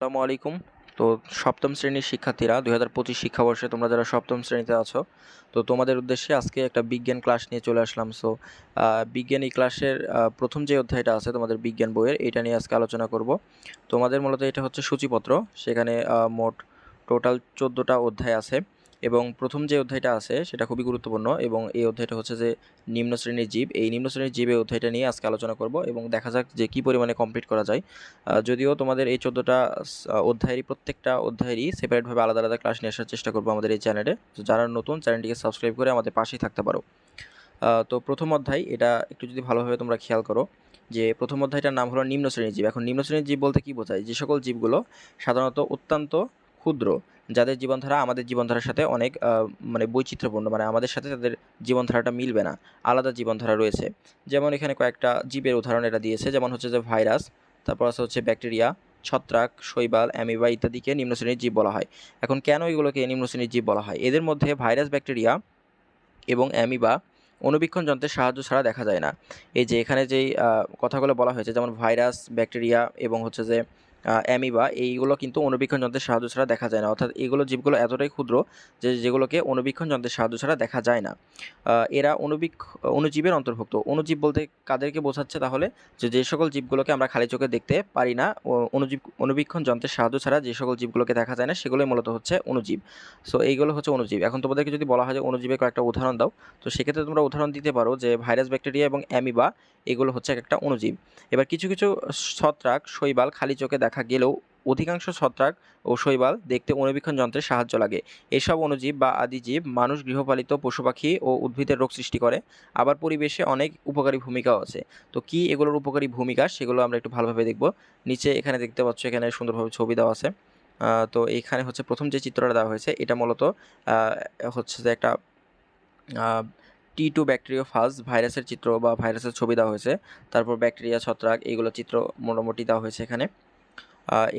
আসসালামু আলাইকুম। তো সপ্তম শ্রেণির শিক্ষার্থীরা, দুই হাজার পঁচিশ শিক্ষাবর্ষে তোমরা যারা সপ্তম শ্রেণীতে আছো, তো তোমাদের উদ্দেশ্যে আজকে একটা বিজ্ঞান ক্লাস নিয়ে চলে আসলাম। সো বিজ্ঞান এই ক্লাসের প্রথম যে অধ্যায়টা আছে তোমাদের বিজ্ঞান বইয়ের, এটা নিয়ে আজকে আলোচনা করব। তোমাদের মূলত এটা হচ্ছে সূচিপত্র, সেখানে মোট টোটাল চোদ্দোটা অধ্যায় আছে। এবং প্রথম যে অধ্যায়টা আছে, সেটা খুবই গুরুত্বপূর্ণ এবং এই অধ্যায়টা হচ্ছে যে নিম্ন শ্রেণির জীব। এই নিম্ন শ্রেণির জীবের অধ্যায়টা নিয়ে আজকে আলোচনা করব এবং দেখা যাক যে কী পরিমাণে কমপ্লিট করা যায়। যদিও তোমাদের এই চোদ্দোটা অধ্যায়েরই প্রত্যেকটা অধ্যায়েরই সেপারেটভাবে আলাদা আলাদা ক্লাস নিয়ে আসার চেষ্টা করব আমাদের এই চ্যানেলে তো যারা নতুন চ্যানেলটিকে সাবস্ক্রাইব করে আমাদের পাশেই থাকতে পারো। তো প্রথম অধ্যায়, এটা একটু যদি ভালোভাবে তোমরা খেয়াল করো যে প্রথম অধ্যায়টার নাম হলো নিম্ন শ্রেণির জীব। এখন নিম্ন শ্রেণির জীব বলতে কি বোঝায়? যে সকল জীবগুলো সাধারণত অত্যন্ত ক্ষুদ্র যাদের জীবনধারা আমাদের জীবনধারার সাথে অনেক মানে বৈচিত্র্যপূর্ণ মানে আমাদের সাথে তাদের জীবনধারাটা মিলবে না। আলাদা জীবনধারা রয়েছে। যেমন এখানে কয়েকটা জীবের উদাহরণ এটা দিয়েছে। যেমন হচ্ছে যে ভাইরাস, তারপর আছে হচ্ছে ব্যাকটেরিয়া, ছত্রাক, শৈবাল, অ্যামিবা ইত্যাদিকে নিম্ন শ্রেণির জীব বলা হয়। এখন কেন এগুলোকে নিম্ন শ্রেণির জীব বলা হয়? এদের মধ্যে ভাইরাস, ব্যাকটেরিয়া এবং অ্যামিবা অণুবীক্ষণ যন্ত্রের সাহায্য ছাড়া দেখা যায় না। এই যে এখানে যেই কথাগুলো বলা হয়েছে, যেমন ভাইরাস, ব্যাকটেরিয়া এবং হচ্ছে যে অ্যামিবা, এইগুলো কিন্তু অণুবীক্ষণ যন্ত্রের সাহায্য ছাড়া দেখা যায় না। অর্থাৎ এগুলো জীবগুলো এতটাই ক্ষুদ্র যে যেগুলোকে অণুবীক্ষণ যন্ত্রের সাহায্য ছাড়া দেখা যায় না। এরা অণুবীক্ষ অণুজীবের অন্তর্ভুক্ত। অণুজীব বলতে কাদেরকে বোঝাচ্ছে তাহলে যে যে সকল জীবগুলোকে আমরা খালি চোখে দেখতে পারি না অনুজীব অণুজীব অণুবীক্ষণ যন্ত্রের সাহায্য ছাড়া যে সকল জীবগুলোকে দেখা যায় না, সেগুলোই মূলত হচ্ছে অণুজীব সো এইগুলো হচ্ছে অণুজীব এখন তোমাদেরকে যদি বলা হয় যে অণুজীবের কয়েকটা উদাহরণ দাও, তো সেক্ষেত্রে তোমরা উদাহরণ দিতে পারো যে ভাইরাস, ব্যাকটেরিয়া এবং অ্যামিবা এগুলো হচ্ছে এক একটা অণুজীব। এবার কিছু কিছু ছত্রাক শৈবাল খালি চোখে দেখা গেলেও অধিকাংশ ছত্রাক ও শৈবাল দেখতে অণুবীক্ষণ যন্ত্রের সাহায্য লাগে। এসব অণুজীব বা আদিজীব মানুষ, গৃহপালিত পশু পাখি ও উদ্ভিদের রোগ সৃষ্টি করে। আবার পরিবেশে অনেক উপকারী ভূমিকাও আছে। তো কি এগুলোর উপকারী ভূমিকা সেগুলো আমরা একটু ভালোভাবে দেখব। নিচে এখানে দেখতে পাচ্ছ এখানে সুন্দরভাবে ছবি দেওয়া আছে। তো এইখানে হচ্ছে প্রথম যে চিত্রটা দেওয়া হয়েছে, এটা মূলত হচ্ছে যে একটা টি টু ব্যাকটেরিওফাজ ভাইরাসের চিত্র বা ভাইরাসের ছবি দেওয়া হয়েছে। তারপর ব্যাকটেরিয়া ছত্রাক এইগুলো চিত্র মোটামুটি দেওয়া হয়েছে এখানে।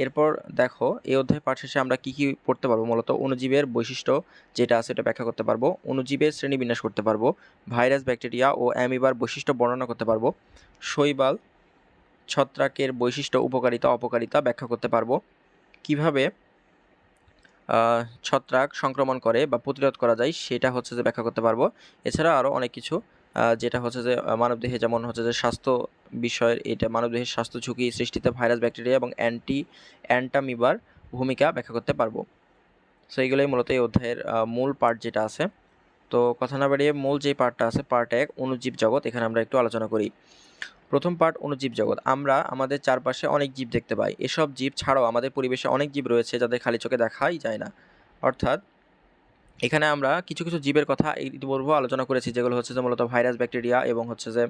এরপর দেখো, এই অধ্যায় পাঠ শেষে আমরা কী কী পড়তে পারব? মূলত অণুজীবের বৈশিষ্ট্য যেটা আছে এটা ব্যাখ্যা করতে পারব। অণুজীবের শ্রেণীবিন্যাস করতে পারব। ভাইরাস ব্যাকটেরিয়া ও অ্যামিবার বৈশিষ্ট্য বর্ণনা করতে পারব। শৈবাল, ছত্রাকের বৈশিষ্ট্য, উপকারিতা, অপকারিতা ব্যাখ্যা করতে পারব। কীভাবে ছত্রাক সংক্রমণ করে বা প্রতিরোধ করা যায়, সেটা হচ্ছে যে ব্যাখ্যা করতে পারব। এছাড়া আরও অনেক কিছু যেটা হচ্ছে যে মানবদেহে যেমন হচ্ছে যে স্বাস্থ্য বিষয়ের এটা মানবদেহের স্বাস্থ্য ঝুঁকি সৃষ্টিতে ভাইরাস, ব্যাকটেরিয়া এবং অ্যান্টি, অ্যান্টামিবার ভূমিকা ব্যাখ্যা করতে পারব। সো এইগুলোই মূলত এই অধ্যায়ের মূল পার্ট যেটা আছে। তো, কথা না বাড়িয়ে মূল যে পার্টটা আছে পার্ট এক, অনুজীব জগৎ, এখানে আমরা একটু আলোচনা করি। প্রথম পার্ট অনুজীব জগৎ। আমরা আমাদের চারপাশে অনেক জীব দেখতে পাই। এসব জীব ছাড়াও আমাদের পরিবেশে অনেক জীব রয়েছে যাদের খালি চোখে দেখাই যায় না। অর্থাৎ এখানে আমরা কিছু কিছু জীবের কথা ইতিপূর্বে আলোচনা করেছি যেগুলো হচ্ছে যে মূলত ভাইরাস ব্যাকটেরিয়া এবং হচ্ছে যে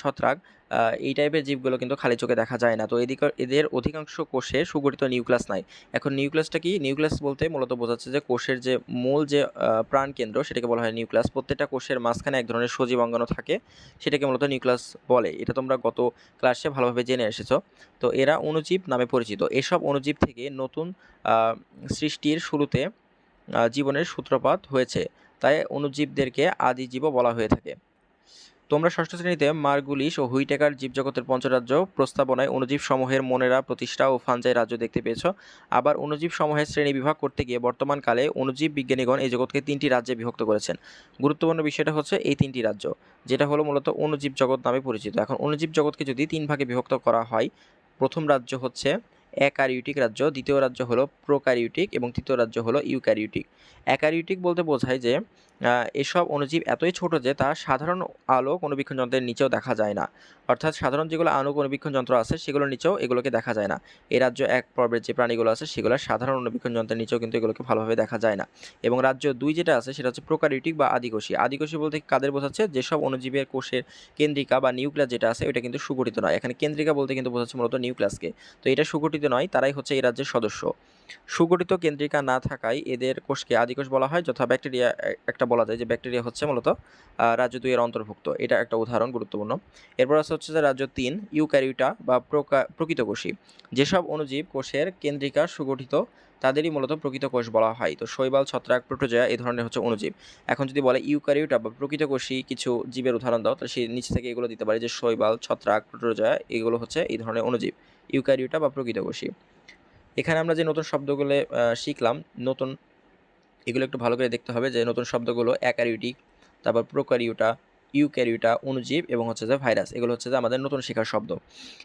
ছত্রাক। এই টাইপের জীবগুলো কিন্তু খালি চোখে দেখা যায় না। তো এদিকে এদের অধিকাংশ কোষে সুগঠিত নিউক্লাস নাই। এখন নিউক্লিয়াসটা কি? নিউক্লিয়াস বলতে মূলত বোঝাচ্ছে যে কোষের যে মূল যে আহ, প্রাণকেন্দ্র সেটাকে বলা হয় নিউক্লাস প্রত্যেকটা কোষের মাঝখানে এক ধরনের সজীব অঙ্গাণু থাকে সেটাকে মূলত নিউক্লাস বলে। এটা তোমরা গত ক্লাসে ভালোভাবে জেনে এসেছ। তো এরা অণুজীব নামে পরিচিত। এসব অণুজীব থেকে নতুন সৃষ্টির শুরুতে জীবনের সূত্রপাত হয়েছে। তাই অণুজীবদেরকে আদি জীবও বলা হয়ে থাকে। তোমরা ষষ্ঠ শ্রেণীতে মার্গুলিস ও হুইটেকার জীবজগতের পঞ্চরাজ্য প্রস্তাবনায় অণুজীব সমূহের মনেরা, প্রতিষ্ঠা ও ফানজাই রাজ্য দেখতে পেয়েছ। আবার অণুজীব সমূহের শ্রেণি বিভাগ করতে গিয়ে বর্তমানকালে অণুজীব বিজ্ঞানীগণ এই জগৎকে তিনটি রাজ্যে বিভক্ত করেছেন। গুরুত্বপূর্ণ বিষয়টা হচ্ছে এই তিনটি রাজ্য, যেটা হলো মূলত অণুজীব জগৎ নামে পরিচিত। এখন অণুজীব জগৎকে যদি তিন ভাগে বিভক্ত করা হয়, প্রথম রাজ্য হচ্ছে অ্যাকারিউটিক রাজ্য, দ্বিতীয় রাজ্য হলো প্রোকারিউটিক এবং তৃতীয় রাজ্য হলো ইউকারিউটিক অ্যাকারিউটিক বলতে বোঝায় যে এসব অণুজীব এতই ছোট যে তা সাধারণ আলোক অণুবীক্ষণ যন্ত্রের নিচেও দেখা যায় না। অর্থাৎ সাধারণ যেগুলো আলোক অণুবীক্ষণ যন্ত্র আছে, সেগুলোর নিচেও এগুলোকে দেখা যায় না। এই রাজ্য এক পর্বের যে প্রাণীগুলো আছে, সেগুলো সাধারণ অণুবীক্ষণ যন্ত্রের নিচেও কিন্তু এগুলোকে ভালোভাবে দেখা যায় না। এবং রাজ্য দুই যেটা আছে, সেটা হচ্ছে প্রোকারিউটিক বা আদিকোষী। আদিকোষী বলতে কাদের বোঝাচ্ছে? যেসব অণুজীবের কোষের কেন্দ্রিকা বা নিউক্লিয়াস যেটা আছে ওটা কিন্তু সুগঠিত নয়। এখানে কেন্দ্রিকা বলতে কিন্তু বোঝাচ্ছে মূলত নিউক্লিয়াসকে। তো এটা সুগঠিত নয়, তারাই হচ্ছে এই রাজ্যের সদস্য। সুগঠিত কেন্দ্রিকা না থাকায় এদের কোষকে আদিকোষ বলা হয়, যথা ব্যাকটেরিয়া একটা বলা যায় যে ব্যাকটেরিয়া হচ্ছে মূলত রাজ্য দুইয়ের অন্তর্ভুক্ত। এটা একটা উদাহরণ গুরুত্বপূর্ণ। এরপর আছে হচ্ছে যে রাজ্য তিন ইউক্যারিউটা বা প্রকা- প্রকৃতকোষী। যেসব অণুজীব কোষের কেন্দ্রিকা সুগঠিত, তাদেরই মূলত প্রকৃত কোষ বলা হয়। তো শৈবাল, ছত্রাক, প্রোটোজয়া এই ধরনের হচ্ছে অণুজীব। এখন যদি বলে ইউক্যারিওটা বা প্রকৃতকোষী কিছু জীবের উদাহরণ দাও, তাহলে সেই নিচে থেকে এগুলো দিতে পারে যে শৈবাল, ছত্রাক, প্রোটোজয়া, এগুলো হচ্ছে এই ধরনের অণুজীব। ইউক্যারিওটা বা প্রকৃতকোষী। এখানে আমরা যে নতুন শব্দগুলো শিখলাম, নতুন, এগুলো একটু ভালো করে দেখতে হবে যে নতুন শব্দগুলো অ্যাকারিউটিক তারপর প্রোকারিউটা ইউক্যারিউটা অনুজীব এবং হচ্ছে যে ভাইরাস, এগুলো হচ্ছে যে আমাদের নতুন শেখার শব্দ।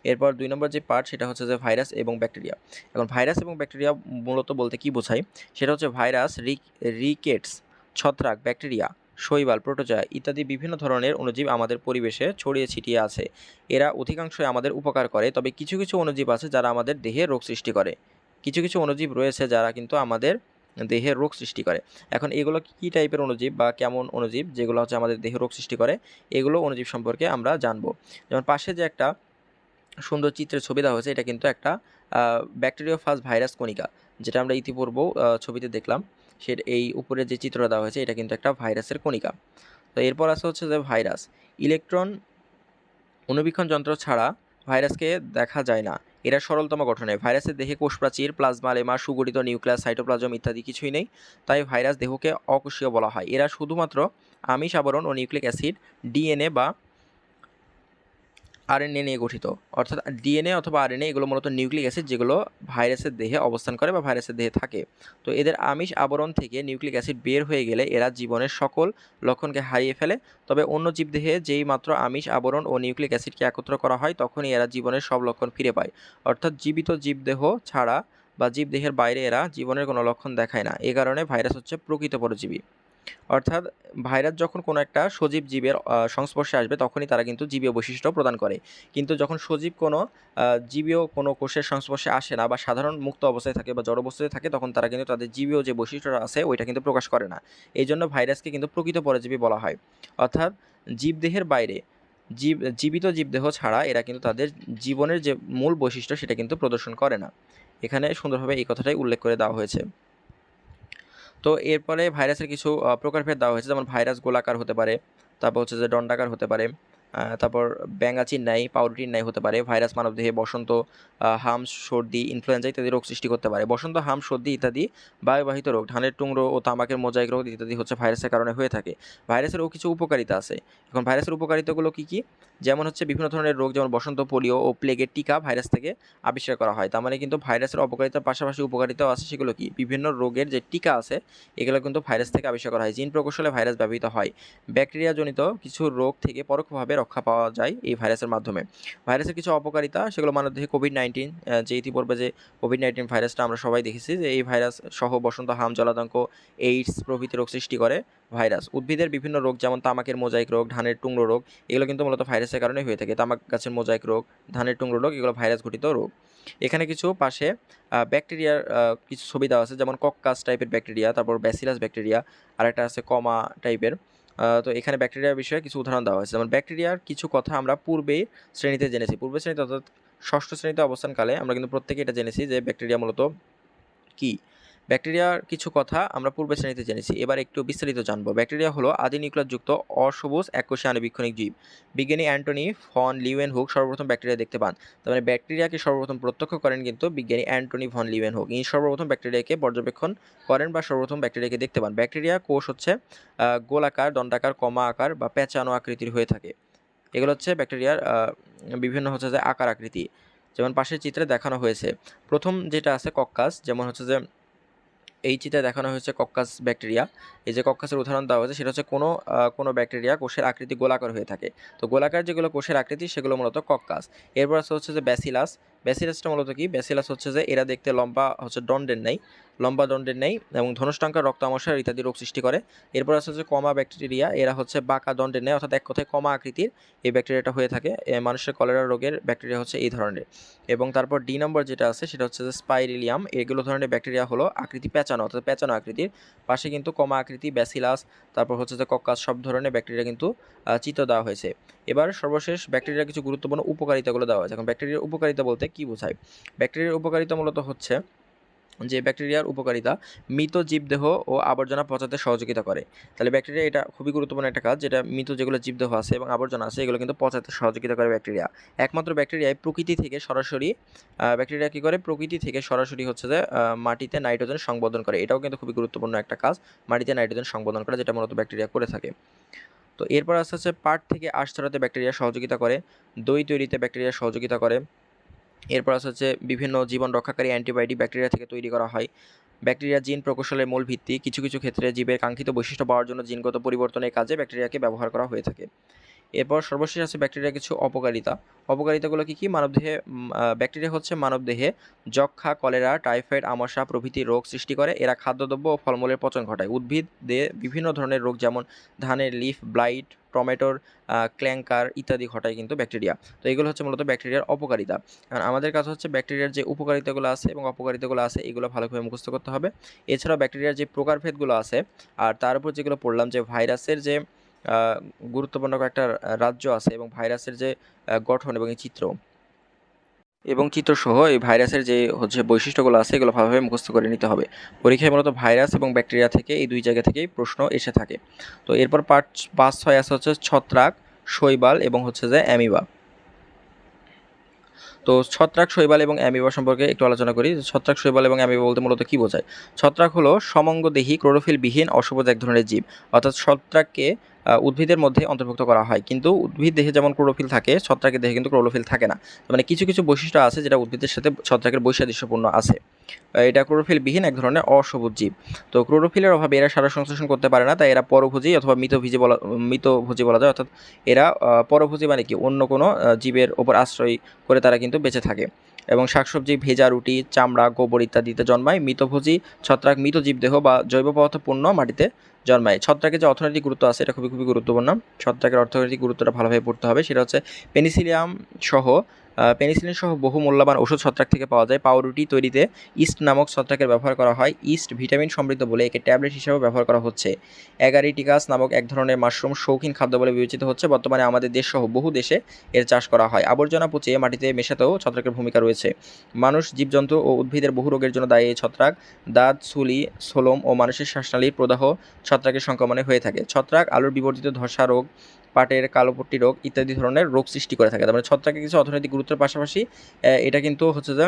এরপর দুই নম্বর যে পার্ট সেটা হচ্ছে যে ভাইরাস এবং ব্যাকটেরিয়া। এখন ভাইরাস এবং ব্যাকটেরিয়া মূলত বলতে কি বোঝায়? সেটা হচ্ছে ভাইরাস, রিক, রিকেটস, ছত্রাক, ব্যাকটেরিয়া, শৈবাল, প্রোটোজয়া ইত্যাদি বিভিন্ন ধরনের অণুজীব আমাদের পরিবেশে ছড়িয়ে ছিটিয়ে আছে। এরা অধিকাংশই আমাদের উপকার করে, তবে কিছু কিছু অণুজীব আছে যারা আমাদের দেহে রোগ সৃষ্টি করে। কিছু কিছু অণুজীব রয়েছে যারা কিন্তু আমাদের দেহে রোগ সৃষ্টি করে। এখন এগুলো কী টাইপের অণুজীব বা কেমন অণুজীব যেগুলো হচ্ছে আমাদের দেহে রোগ সৃষ্টি করে, এগুলো অণুজীব সম্পর্কে আমরা জানব। যেমন পাশে যে একটা সুন্দর চিত্রের ছবি দেওয়া হয়েছে, এটা কিন্তু একটা ব্যাকটেরিওফাজ ভাইরাস কণিকা, যেটা আমরা ইতিপূর্ব ছবিতে দেখলাম। সে এই উপরে যে চিত্রটা দেওয়া হয়েছে, এটা কিন্তু একটা ভাইরাসের কণিকা। তো এরপর আছে হচ্ছে যে ভাইরাস ইলেকট্রন অনুবীক্ষণ যন্ত্র ছাড়া ভাইরাসকে দেখা যায় না। এরা সরলতম গঠনে। ভাইরাসের দেহে কোষপ্রাচীর প্লাজমা, লেমা, সুগঠিত নিউক্লিয়াস, সাইটোপ্লাজম ইত্যাদি কিছুই নেই, তাই ভাইরাস দেহকে অকোষীয় বলা হয়। এরা শুধুমাত্র আমিষ আবরণ ও নিউক্লিক অ্যাসিড, ডিএনএ বা আরএনএ নিয়ে গঠিত। অর্থাৎ ডিএনএ অথবা আরএনএ এগুলো মূলত নিউক্লিক অ্যাসিড যেগুলো ভাইরাসের দেহে অবস্থান করে বা ভাইরাসের দেহে থাকে। তো এদের আমিষ আবরণ থেকে নিউক্লিক অ্যাসিড বের হয়ে গেলে এরা জীবনের সকল লক্ষণকে হারিয়ে ফেলে। তবে অন্য জীবদেহে যেই মাত্র আমিষ আবরণ ও নিউক্লিক অ্যাসিডকে একত্র করা হয়, তখনই এরা জীবনের সব লক্ষণ ফিরে পায়। অর্থাৎ জীবিত জীবদেহ ছাড়া বা জীবদেহের বাইরে এরা জীবনের কোনো লক্ষণ দেখায় না। এ কারণে ভাইরাস হচ্ছে প্রকৃত পরজীবী। অর্থাৎ ভাইরাস যখন কোনো একটা সজীব জীবের সংস্পর্শে আসবে, তখনই তারা কিন্তু জীবীয় বৈশিষ্ট্য প্রদান করে। কিন্তু যখন সজীব কোনো জীবীয় কোনো কোষের সংস্পর্শে আসে না বা সাধারণ মুক্ত অবস্থায় থাকে বা জড় অবস্থায় থাকে, তখন তারা কিন্তু তাদের জীবীয় যে বৈশিষ্ট্যটা আছে, ওইটা কিন্তু প্রকাশ করে না। এই জন্য ভাইরাসকে কিন্তু প্রকৃত পরজীবী বলা হয়। অর্থাৎ জীবদেহের বাইরে, জীব, জীবিত জীবদেহ ছাড়া এরা কিন্তু তাদের জীবনের যে মূল বৈশিষ্ট্য, সেটা কিন্তু প্রদর্শন করে না। এখানে সুন্দরভাবে এই কথাটাই উল্লেখ করে দেওয়া হয়েছে। তো এরপরে ভাইরাসের কিছু প্রকারভেদ দেওয়া হয়েছে, যেমন ভাইরাস গোলাকার হতে পারে, তারপর হচ্ছে যে দণ্ডাকার হতে পারে। তারপর ব্যাঙাচির ন্যায় পাউরুটির ন্যায় হতে পারে, ভাইরাস মানবদেহে বসন্ত হাম সর্দি ইনফ্লুয়েঞ্জা ইত্যাদি রোগ সৃষ্টি করতে পারে। বসন্ত, হাম সর্দি ইত্যাদি বায়ুবাহিত রোগ, ধানের টুংরো ও তামাকের মোজাইক রোগ ইত্যাদি হচ্ছে ভাইরাসের কারণে হয়ে থাকে। ভাইরাসেরও কিছু উপকারিতা আছে। এখন ভাইরাসের উপকারিতাগুলো কী কী? যেমন হচ্ছে বিভিন্ন ধরনের রোগ, যেমন বসন্ত, পোলিও ও প্লেগের টিকা ভাইরাস থেকে আবিষ্কার করা হয়। তার মানে কিন্তু ভাইরাসের অপকারিতার পাশাপাশি উপকারিতাও আছে সেগুলো কি? বিভিন্ন রোগের যে টিকা আছে, এগুলো কিন্তু ভাইরাস থেকে আবিষ্কার করা হয়। জিন প্রকৌশলে ভাইরাস ব্যবহৃত হয়। ব্যাকটেরিয়াজনিত কিছু রোগ থেকে পরোক্ষভাবে রক্ষা পাওয়া যায় এই ভাইরাসের মাধ্যমে। ভাইরাসের কিছু অপকারিতা, সেগুলো মানবদেহে কোভিড নাইন্টিন যে ইতিপূর্বে যে কোভিড নাইন্টিন ভাইরাসটা আমরা সবাই দেখেছি যে এই ভাইরাস সহ বসন্ত, হাম, জলাতঙ্ক এইডস প্রভৃতি রোগ সৃষ্টি করে ভাইরাস। উদ্ভিদের বিভিন্ন রোগ যেমন তামাকের মোজাইক রোগ, ধানের টুংরো রোগ, এগুলো কিন্তু মূলত ভাইরাসের কারণে হয়ে থাকে। তামাক গাছের মোজাইক রোগ, ধানের টুংরো রোগ, এগুলো ভাইরাস ঘটিত রোগ। এখানে কিছু পাশে ব্যাকটেরিয়ার কিছু ছবি দেওয়া আছে, যেমন কক্কাস টাইপের ব্যাকটেরিয়া তারপর ব্যাসিলাস ব্যাকটেরিয়া আর একটা আছে কমা টাইপের তো এখানে ব্যাকটেরিয়ার বিষয়ে কিছু উদাহরণ দেওয়া হয়েছে। যেমন ব্যাকটেরিয়ার কিছু কথা আমরা পূর্বে শ্রেণীতে জেনেছি। পূর্বে শ্রেণীতে অর্থাৎ ষষ্ঠ শ্রেণীতে অবস্থানকালে আমরা কিন্তু প্রত্যেকে এটা জেনেছি যে ব্যাকটেরিয়া মূলত কি? ব্যাকটেরিয়ার কিছু কথা আমরা পূর্বে শ্রেণীতে জেনেছি। এবার একটু বিস্তারিত জানব। ব্যাকটেরিয়া হলো আদি নিউক্লিয়াসযুক্ত অসবুজ এককোষী আণুবীক্ষণিক জীব। বিজ্ঞানী অ্যান্টনি ফন লিওয়েন হোক সর্বপ্রথম ব্যাকটেরিয়া দেখতে পান। তার মানে ব্যাকটেরিয়াকে সর্বপ্রথম প্রত্যক্ষ করেন কিন্তু বিজ্ঞানী অ্যান্টনি ফন লিওয়েন হোক ইনি সর্বপ্রথম ব্যাকটেরিয়াকে পর্যবেক্ষণ করেন বা সর্বপ্রথম ব্যাকটেরিয়াকে দেখতে পান। ব্যাকটেরিয়া কোষ হচ্ছে গোলাকার দণ্ডাকার কমা আকার বা পেঁচানো আকৃতির হয়ে থাকে। এগুলো হচ্ছে ব্যাকটেরিয়ার বিভিন্ন হচ্ছে যে আকার আকৃতি। যেমন পাশের চিত্রে দেখানো হয়েছে। প্রথম যেটা আছে কক্কাস, যেমন হচ্ছে যে এই চিত্রে দেখানো হয়েছে কক্কাস ব্যাকটেরিয়া। এই যে কক্কাসের উদাহরণ দেওয়া হয়েছে, সেটা হচ্ছে কোনো কোনো ব্যাকটেরিয়া কোষের আকৃতি গোলাকার হয়ে থাকে। তো গোলাকার যেগুলো কোষের আকৃতি, সেগুলো মূলত কক্কাস। এরপর আছে হচ্ছে যে ব্যাসিলাস। ব্যাসিলাসটা মূলত কি? ব্যাসিলাস হচ্ছে যে এরা দেখতে লম্বা হচ্ছে দণ্ডের নেই লম্বা দণ্ডের নেই এবং ধনুষ্টাঙ্কার রক্ত ইত্যাদি রোগ সৃষ্টি করে। এরপর আছে হচ্ছে কমা ব্যাকটেরিয়া, এরা হচ্ছে বাঁকা দণ্ডের নেই অর্থাৎ এক কথায় কমা আকৃতির এই ব্যাকটেরিয়াটা হয়ে থাকে। মানুষের কলেরা রোগের ব্যাকটেরিয়া হচ্ছে এই ধরনের। এবং তারপর ডি নম্বর যেটা আছে সেটা হচ্ছে যে স্পাইরিলিয়াম। এগুলো ধরনের ব্যাকটেরিয়া হলো আকৃতি পেঁচানো, অর্থাৎ পেঁচানো আকৃতির। পাশে কিন্তু কমা আকৃতি, ব্যাসিলাস, তারপর হচ্ছে যে কক্কাস, সব ধরনের ব্যাকটেরিয়া কিন্তু চিত্র দেওয়া হয়েছে। এবার সর্বশেষ ব্যাকটেরিয়ার কিছু গুরুত্বপূর্ণ উপকারিতাগুলো দেওয়া হয়েছে। এখন ব্যাকটেরিয়ার উপকারিতা বলতে কি বোঝায়? ব্যাকটেরিয়ার উপকারিতা মূলত হচ্ছে যে ব্যাকটেরিয়ার উপকারিতা মৃত জীবদেহ ও আবর্জনা পচাতে সহযোগিতা করে। তাহলে ব্যাকটেরিয়া এটা খুবই গুরুত্বপূর্ণ একটা কাজ, যেটা মৃত যেগুলো জীবদেহ আছে এবং আবর্জনা আছে, এগুলো কিন্তু পচাতে সহযোগিতা করে ব্যাকটেরিয়া। একমাত্র ব্যাকটেরিয়ায় প্রকৃতি থেকে সরাসরি ব্যাকটেরিয়া কী করে? প্রকৃতি থেকে সরাসরি হচ্ছে যে মাটিতে নাইট্রোজেন সংবোধন করে। এটাও কিন্তু খুবই গুরুত্বপূর্ণ একটা কাজ, মাটিতে নাইট্রোজেন সংবোধন করা, যেটা মূলত ব্যাকটেরিয়া করে থাকে। তো এরপর আস্তে আস্তে পাট থেকে আশ ছড়াতে ব্যাকটেরিয়া সহযোগিতা করে, দই তৈরিতে ব্যাকটেরিয়া সহযোগিতা করে। এরপর আস্তে হচ্ছে বিভিন্ন জীবন রক্ষাকারী অ্যান্টিবায়োটিক ব্যাকটেরিয়া থেকে তৈরি করা হয়। ব্যাকটেরিয়া জিন প্রকৌশলের মূল ভিত্তি, কিছু কিছু ক্ষেত্রে জীবের কাঙ্ক্ষিত বৈশিষ্ট্য পাওয়ার জন্য জিনগত পরিবর্তনের কাজে ব্যাকটেরিয়াকে ব্যবহার করা হয়ে থাকে। এরপর সর্বশেষ আছে ব্যাকটেরিয়া কিছু অপকারিতা। অপকারিতাগুলো কী কী? মানবদেহে ব্যাকটেরিয়া হচ্ছে মানবদেহে যক্ষা, কলেরা, টাইফয়েড, আমাশা প্রভৃতি রোগ সৃষ্টি করে। এরা খাদ্যদ্রব্য ও ফলমূলের পচন ঘটায়। উদ্ভিদ উদ্ভিদে বিভিন্ন ধরনের রোগ যেমন ধানের লিফ, ব্লাইট, টমেটোর ক্ল্যাঙ্কার ইত্যাদি ঘটায় কিন্তু ব্যাকটেরিয়া। তো এগুলো হচ্ছে মূলত ব্যাকটেরিয়ার অপকারিতা। আর আমাদের কাছে হচ্ছে ব্যাকটেরিয়ার যে উপকারিতাগুলো আছে এবং অপকারিতাগুলো আছে, এগুলো ভালোভাবে মুখস্থ করতে হবে। এছাড়াও ব্যাকটেরিয়ার যে প্রকারভেদগুলো আছে, আর তার উপর যেগুলো পড়লাম, যে ভাইরাসের যে গুরুত্বপূর্ণ কয়েকটা রাজ্য আছে এবং ভাইরাসের যে গঠন এবং এই চিত্র। এবং চিত্রসহ এই ভাইরাসের যে, হচ্ছে বৈশিষ্ট্যগুলো আছে, এগুলো ভালোভাবে মুখস্থ করে নিতে হবে। পরীক্ষায় মূলত ভাইরাস এবং ব্যাকটেরিয়া থেকে এই দুই জায়গা থেকেই প্রশ্ন এসে থাকে। তো এরপর পাঁচ পাঁচ ছয় আছে হচ্ছে ছত্রাক, শৈবাল এবং হচ্ছে যে অ্যামিবা। তো ছত্রাক শৈবাল এবং অ্যামিবা সম্পর্কে একটু আলোচনা করি। ছত্রাক শৈবাল এবং অ্যামিবা বলতে মূলত কী বোঝায়? ছত্রাক হলো সমঙ্গদেহী ক্লোরোফিলবিহীন অসবুজ এক ধরনের জীব। অর্থাৎ ছত্রাককে উদ্ভিদের মধ্যে অন্তর্ভুক্ত করা হয়। কিন্তু উদ্ভিদ দেহে যেমন ক্লোরোফিল থাকে, ছত্রাকের দেহে কিন্তু ক্লোরোফিল থাকে না। মানে কিছু কিছু বৈশিষ্ট্য আছে যেটা উদ্ভিদের সাথে ছত্রাকের বৈসাদৃশ্যপূর্ণ আছে। এটা ক্লোরোফিলবিহীন এক ধরনের অসবুজ জীব। তো ক্লোরোফিলের অভাবে এরা সারা সংশ্লেষণ করতে পারে না, তাই এরা পরভোজী অথবা মৃতভোজী বলা মৃতভোজী বলা যায়, অর্থাৎ এরা পরভোজী মানে কি? অন্য কোনো জীবের ওপর আশ্রয় করে তারা কিন্তু বেঁচে থাকে। এবং শাকসবজি, ভেজা রুটি, চামড়া, গোবর ইত্যাদিতে জন্মায়। মৃতভোজী ছত্রাক মৃত জীবদেহ বা জৈব পদার্থপূর্ণ মাটিতে জন্মায়। ছত্রাকের যে অর্থনৈতিক গুরুত্ব আছে, এটা খুবই খুবই গুরুত্বপূর্ণ। ছত্রাকের অর্থনৈতিক গুরুত্বটা ভালোভাবে পড়তে হবে। সেটা হচ্ছে পেনিসিলিয়াম সহ পেনিসিলিন সহ বহু মূল্যবান ওষুধ ছত্রাক থেকে পাওয়া যায়। পাউরুটি তৈরিতে ইস্ট নামক ছত্রাকের ব্যবহার করা হয়। ইস্ট ভিটামিন সমৃদ্ধ বলে একে ট্যাবলেট হিসেবে ব্যবহার করা হচ্ছে। অ্যাগারিটিকাস নামক এক ধরনের মাশরুম শৌখিন খাদ্য বলে বিবেচিত হচ্ছে। বর্তমানে আমাদের দেশ সহ বহু দেশে এর চাষ করা হয়। আবর্জনা পচিয়ে মাটিতে মেশাতেও ছত্রাকের ভূমিকা রয়েছে। মানুষ, জীবজন্তু ও উদ্ভিদের বহু রোগের জন্য দায়ী এই ছত্রাক। দাঁত, সুলি, সোলম ও মানুষের শ্বাসনালীর প্রদাহ ছত্রাকের সংক্রমণে হয়ে থাকে। ছত্রাক আলুর বিবর্তিত ধসা রোগ পাটের কালোপট্টি রোগ ইত্যাদি ধরনের রোগ সৃষ্টি করে থাকে। তার মানে ছত্রাকের কিছু অর্থনৈতিক গুরুত্বের পাশাপাশি এটা কিন্তু হচ্ছে যে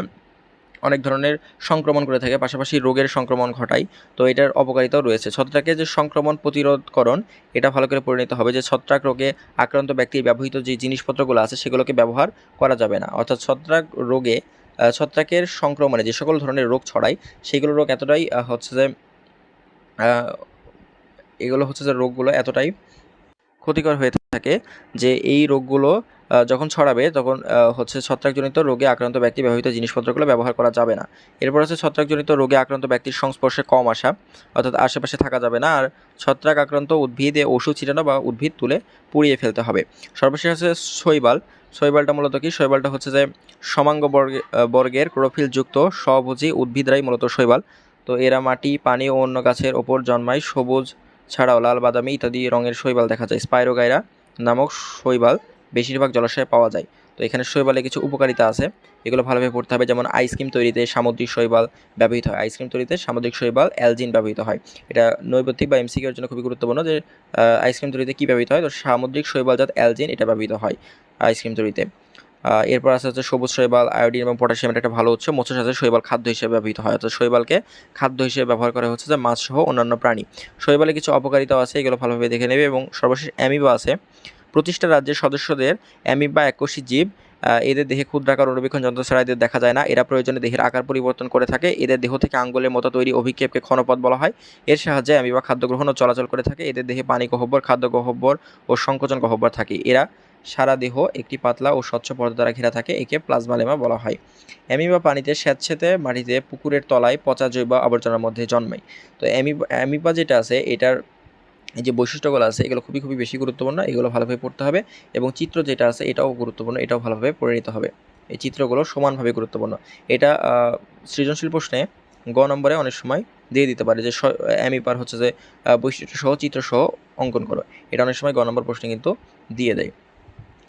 অনেক ধরনের সংক্রমণ করে থাকে, পাশাপাশি রোগের সংক্রমণ ঘটায়। তো এটার অপকারিতাও রয়েছে। ছত্রাকের যে সংক্রমণ প্রতিরোধকরণ, এটা ভালো করে পরিণত হবে যে ছত্রাক রোগে আক্রান্ত ব্যক্তির ব্যবহৃত যে জিনিসপত্রগুলো আছে, সেগুলোকে ব্যবহার করা যাবে না। অর্থাৎ ছত্রাক রোগে ছত্রাকের সংক্রমণে যে সকল ধরনের রোগ ছড়ায়, সেগুলো রোগ এতটাই হচ্ছে যে এগুলো হচ্ছে যে রোগগুলো এতটাই ক্ষতিকর হয়ে থাকে যে এই রোগগুলো যখন ছড়াবে তখন হচ্ছে ছত্রাকজনিত রোগে আক্রান্ত ব্যক্তি ব্যবহৃত জিনিসপত্রগুলো ব্যবহার করা যাবে না। এরপর হচ্ছে ছত্রাকজনিত রোগে আক্রান্ত ব্যক্তির সংস্পর্শে কম আসা, অর্থাৎ আশেপাশে থাকা যাবে না, আর ছত্রাক আক্রান্ত উদ্ভিদে ওষুধ ছিটানো বা উদ্ভিদ তুলে পুড়িয়ে ফেলতে হবে। সর্বশেষ হচ্ছে শৈবাল। শৈবালটা মূলত কি? শৈবালটা হচ্ছে যে সমাঙ্গ বর্গে- বর্গের ক্লোরোফিলযুক্ত স্বভোজী উদ্ভিদরাই মূলত শৈবাল। তো এরা মাটি, পানি ও অন্য গাছের ওপর জন্মায় সবুজ, ছাড়াও লাল, বাদামি ইত্যাদি রঙের শৈবাল দেখা যায়, স্পাইরোগাইরা। নামক শৈবাল বেশিরভাগ জলাশয়ে পাওয়া যায়। তো এখানে শৈবালে কিছু উপকারিতা আছে। এগুলো ভালোভাবে পড়তে হবে। যেমন আইসক্রিম তৈরিতে সামুদ্রিক শৈবাল ব্যবহৃত হয়। আইসক্রিম তৈরিতে সামুদ্রিক শৈবাল অ্যালজিন ব্যবহৃত হয়। এটা নৈবত্তিক বা এমসিকিউর জন্য খুবই গুরুত্বপূর্ণ যে আইসক্রিম তৈরিতে কী ব্যবহৃত হয়? তো সামুদ্রিক শৈবালজাত অ্যালজিন এটা ব্যবহৃত হয় আইসক্রিম তৈরিতে। এরপর আছে হচ্ছে সবুজ শৈবাল, আয়োডিন এবং পটাশিয়াম একটা ভালো উৎস মৎস্য সাথে শৈবাল খাদ্য হিসেবে ব্যবহৃত হয়। অর্থাৎ শৈবালকে খাদ্য হিসেবে ব্যবহার করা হচ্ছে যে মাছ সহ অন্যান্য প্রাণী। শৈবালে কিছু অপকারিতাও আছে, এগুলো ভালোভাবে দেখে নেবে এবং সর্বশেষ অ্যামিবা আছে। প্রতিষ্ঠা রাজ্যের সদস্যদের অ্যামিবা এককোষী জীব এদের দেহে ক্ষুদ্রাকার অনুবীক্ষণ যন্ত্র ছাড়া এদের দেখা যায় না। এরা প্রয়োজনে দেহের আকার পরিবর্তন করে থাকে। এদের দেহ থেকে আঙ্গুলের মতো তৈরি অভিক্ষেপকে ক্ষণপথ বলা হয়। এর সাহায্যে অ্যামিবা খাদ্য গ্রহণ ও চলাচল করে থাকে। এদের দেহে পানি, গহ্বর, খাদ্য গহ্বর ও সংকোচন গহ্বর থাকে। এরা সারা দেহ একটি পাতলা ও স্বচ্ছ পর্দা দ্বারা ঘেরা থাকে, একে প্লাজমালেমা বলা হয়। অ্যামিবা পানিতে স্যাঁতসেঁতে মাটিতে পুকুরের তলায় পচা জৈব আবর্জনার মধ্যে জন্মায়। তো অ্যামিবা অ্যামিবা যেটা আছে, এটার এই যে বৈশিষ্ট্যগুলো আছে, এগুলো খুবই খুবই বেশি গুরুত্বপূর্ণ, এগুলো ভালোভাবে পড়তে হবে এবং চিত্র যেটা আছে, এটাও গুরুত্বপূর্ণ, এটাও ভালোভাবে পড়ে নিতে হবে। এই চিত্রগুলো সমানভাবে গুরুত্বপূর্ণ। এটা সৃজনশীল প্রশ্নে গ নম্বরে অনেক সময় দিয়ে দিতে পারে যে অ্যামিপার হচ্ছে যে বৈশিষ্ট্য সহ চিত্র সহ অঙ্কন করো। এটা অনেক সময় গ নম্বর প্রশ্নে কিন্তু দিয়ে দেয়।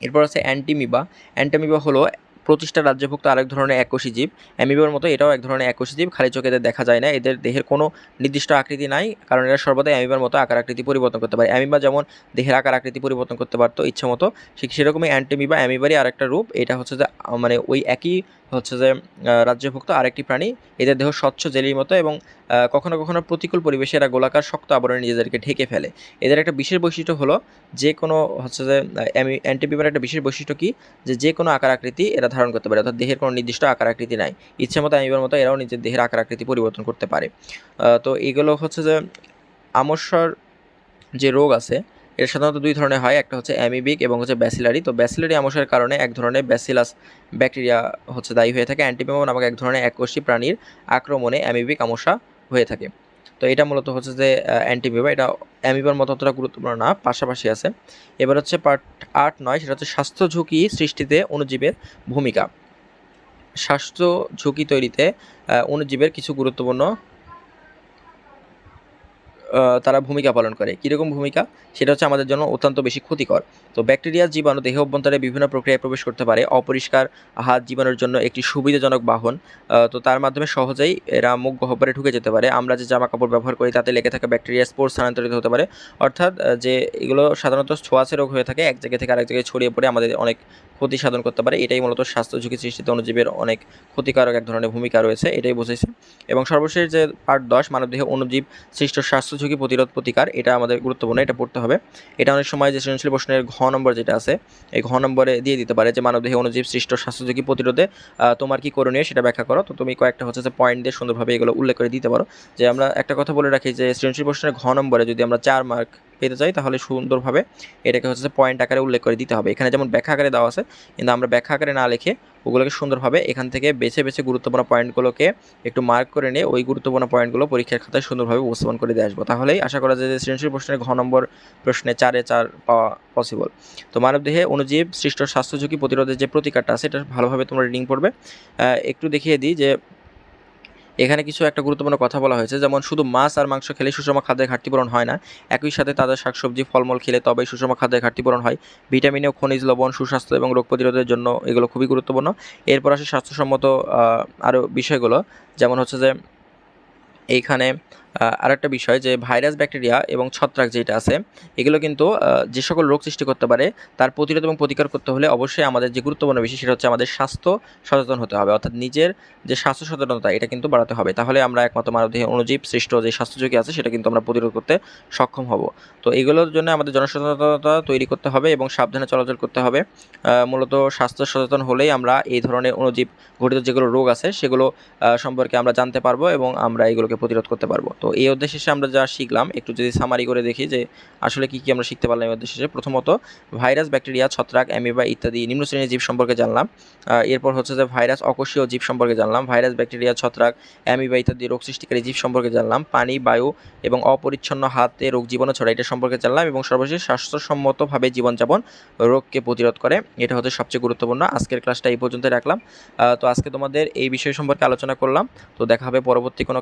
এরপর আছে অ্যান্টিমিবা। অ্যান্টামিবা হলো প্রতিষ্ঠা রাজ্যভুক্ত আরেক ধরনের এককোষী জীব, অ্যামিবার মতো এটাও এক ধরনের এককোষী জীব, খালি চোখে এদের দেখা যায় না, এদের দেহের কোনো নির্দিষ্ট আকৃতি নাই, কারণ এরা সর্বদাই অ্যামিবার মতো আকার আকৃতি পরিবর্তন করতে পারে। অ্যামিবা যেমন দেহের আকার আকৃতি পরিবর্তন করতে পারতো ইচ্ছা মতো, ঠিক সেরকমই অ্যান্টিমিবা অ্যামিবারই আরেকটা রূপ, এটা হচ্ছে যে মানে ওই একই হচ্ছে যে রাজ্যভুক্ত আরেকটি প্রাণী, এদের দেহ স্বচ্ছ জেলির মতো এবং কখনো কখনো প্রতিকূল পরিবেশে এরা গোলাকার শক্ত আবরণে নিজেদেরকে ঢেকে ফেলে। এদের একটা বিশেষ বৈশিষ্ট্য হলো যে কোনো হচ্ছে যে অ্যান্টিমিবার একটা বিশেষ বৈশিষ্ট্য কি? যে যে কোনো আকার আকৃতি এরা ধারণ করতে পারে, অর্থাৎ দেহের কোনো নির্দিষ্ট আকার আকৃতি নাই। ইচ্ছে মতো অ্যামিবার মতো এরাও নিজের দেহের আকার আকৃতি পরিবর্তন করতে পারে। তো এগুলো হচ্ছে যে আমস্যার যে রোগ আছে এটা সাধারণত দুই ধরনের হয়। একটা হচ্ছে অ্যামিবিক এবং হচ্ছে ব্যাসিলারি। তো ব্যাসিলারি আমস্যের কারণে এক ধরনের ব্যাসিলাস ব্যাকটেরিয়া হচ্ছে দায়ী হয়ে থাকে। অ্যান্টিপেমো নামক এক ধরনের এককোষী প্রাণীর আক্রমণে অ্যামিবিক আমস্যা হয়ে থাকে। তো এটা মূলত হচ্ছে যে অ্যান্টিপেমা এটা অ্যামিবার মতো অতটা গুরুত্বপূর্ণ না, পাশাপাশি আছে। এবার হচ্ছে পার্ট আট নয়, সেটা হচ্ছে স্বাস্থ্য ঝুঁকি সৃষ্টিতে অণুজীবের ভূমিকা। স্বাস্থ্য ঝুঁকি তৈরিতে অণুজীবের কিছু গুরুত্বপূর্ণ তারা ভূমিকা পালন করে। কীরকম ভূমিকা? সেটা হচ্ছে আমাদের জন্য অত্যন্ত বেশি ক্ষতিকর। তো ব্যাকটেরিয়া, জীবাণু দেহ অভ্যন্তরে বিভিন্ন প্রক্রিয়ায় প্রবেশ করতে পারে। অপরিষ্কার হাত জীবাণুর জন্য একটি সুবিধাজনক বাহন। তো তার মাধ্যমে সহজেই এরা মুখ গহ্বরে ঢুকে যেতে পারে। আমরা যে জামা কাপড় ব্যবহার করি, তাতে লেগে থাকা ব্যাকটেরিয়া স্পোর স্থানান্তরিত হতে পারে। অর্থাৎ যে এগুলো সাধারণত ছোঁয়াচে রোগ হয়ে থাকে, এক জায়গা থেকে আরেক জায়গায় ছড়িয়ে পড়ে আমাদের অনেক ক্ষতি সাধন করতে পারে। এটাই মূলত স্বাস্থ্য ঝুঁকি সৃষ্টিতে অনুজীবের অনেক ক্ষতিকারক এক ধরনের ভূমিকা রয়েছে, এটাই বুঝেছে। এবং সর্বশেষ যে পার্ট দশ, মানবদেহে অনুজীব সৃষ্ট স্বাস্থ্য ঝুঁকি প্রতিরোধ প্রতিকার, এটা আমাদের গুরুত্বপূর্ণ, এটা পড়তে হবে। এটা অনেক সময় যে সৃজনশীল প্রশ্নের ঘ নম্বর যেটা আছে, এই ঘ নম্বরে দিয়ে দিতে পারে যে মানবদেহে অনুজীব সৃষ্ট স্বাস্থ্য ঝুঁকি প্রতিরোধে তোমার কি করণীয় সেটা ব্যাখ্যা করো। তো তুমি কয়েকটা হচ্ছে যে পয়েন্ট দিয়ে সুন্দরভাবে এগুলো উল্লেখ করে দিতে পারো। যে আমরা একটা কথা বলে রাখি যে সৃজনশীল প্রশ্নের ঘ নম্বরে যদি আমরা চার মার্ক পেতে চাই, তাহলে সুন্দরভাবে এটাকে হচ্ছে পয়েন্ট আকারে উল্লেখ করে দিতে হবে। এখানে যেমন ব্যাখ্যা আকারে দেওয়া আছে, কিন্তু আমরা ব্যাখ্যা আকারে না লিখে ওগুলোকে সুন্দরভাবে এখান থেকে বেছে বেছে গুরুত্বপূর্ণ পয়েন্টগুলোকে একটু মার্ক করে নিয়ে ওই গুরুত্বপূর্ণ পয়েন্টগুলো পরীক্ষার খাতায় সুন্দরভাবে উপস্থাপন করে দিয়ে আসব। তাহলেই আশা করা যায় যে সৃজনশীল প্রশ্নের ঘ নম্বর প্রশ্নে চারে চার পাওয়া পসিবল তো মানবদেহে অণুজীব সৃষ্ট স্বাস্থ্য ঝুঁকি প্রতিরোধের যে প্রতিকারটা আছে এটা ভালোভাবে তোমরা রিডিং পড়বে। একটু দেখিয়ে দিই যে এখানে কিছু একটা গুরুত্বপূর্ণ কথা বলা হয়েছে, যেমন শুধু মাছ আর মাংস খেলে সুষম খাদ্যের ঘাটতি পূরণ হয় না, একই সাথে তাদের শাকসবজি, ফলমূল খেলে তবেই সুষম খাদ্যের ঘাটতি পূরণ হয়। ভিটামিন ও খনিজ লবণ, সুস্বাস্থ্য এবং রোগ প্রতিরোধের জন্য এগুলো খুবই গুরুত্বপূর্ণ। এরপর আসে স্বাস্থ্যসম্মত আরও বিষয়গুলো, যেমন হচ্ছে যে, এইখানে আহ, আরেকটা বিষয় যে ভাইরাস ব্যাকটেরিয়া এবং ছত্রাক যেটা আছে এগুলো কিন্তু যে সকল রোগ সৃষ্টি করতে পারে তার প্রতিরোধ এবং প্রতিকার করতে হলে অবশ্যই আমাদের যে গুরুত্বপূর্ণ বিষয় সেটা হচ্ছে আমাদের স্বাস্থ্য সচেতন হতে হবে। অর্থাৎ নিজের যে স্বাস্থ্য সচেতনতা এটা কিন্তু বাড়াতে হবে। তাহলে আমরা একমাত্র মানবদেহে অনুজীব সৃষ্ট যে স্বাস্থ্য ঝুঁকি আছে সেটা কিন্তু আমরা প্রতিরোধ করতে সক্ষম হব। তো এগুলোর জন্য আমাদের জনসচেতনতা তৈরি করতে হবে এবং সাবধানে চলাচল করতে হবে। মূলত স্বাস্থ্য সচেতন হলেই আমরা এই ধরনের অনুজীব ঘটিত যেগুলো রোগ আছে সেগুলো সম্পর্কে আমরা জানতে পারব এবং আমরা এগুলোকে প্রতিরোধ করতে পারব। তো এই অধ্যায় শেষে আমরা যা শিখলাম, একটু যদি সামারি করে দেখি যে আসলে কি কি আমরা শিখতে পারলাম এই অধ্যায় শেষে। প্রথমত, ভাইরাস, ব্যাকটেরিয়া, ছত্রাক, অ্যামিবা ইত্যাদি নিম্ন শ্রেণির জীব সম্পর্কে জানলাম। এরপর হচ্ছে যে ভাইরাস, অকোষীয় জীব সম্পর্কে জানলাম। ভাইরাস, ব্যাকটেরিয়া, ছত্রাক, অ্যামিবা ইত্যাদি রোগ সৃষ্টিকারী জীব সম্পর্কে জানলাম। পানি, বায়ু এবং অপরিচ্ছন্ন হাতে রোগ জীবাণু ছড়ায় এটা সম্পর্কে জানলাম এবং সর্বশেষ স্বাস্থ্যসম্মতভাবে জীবনযাপন রোগকে প্রতিরোধ করে। এটা হচ্ছে সবচেয়ে গুরুত্বপূর্ণ। আজকের ক্লাসটা এই পর্যন্ত রাখলাম। তো আজকে তোমাদের এই বিষয় সম্পর্কে আলোচনা করলাম। তো দেখা হবে পরবর্তী কোনো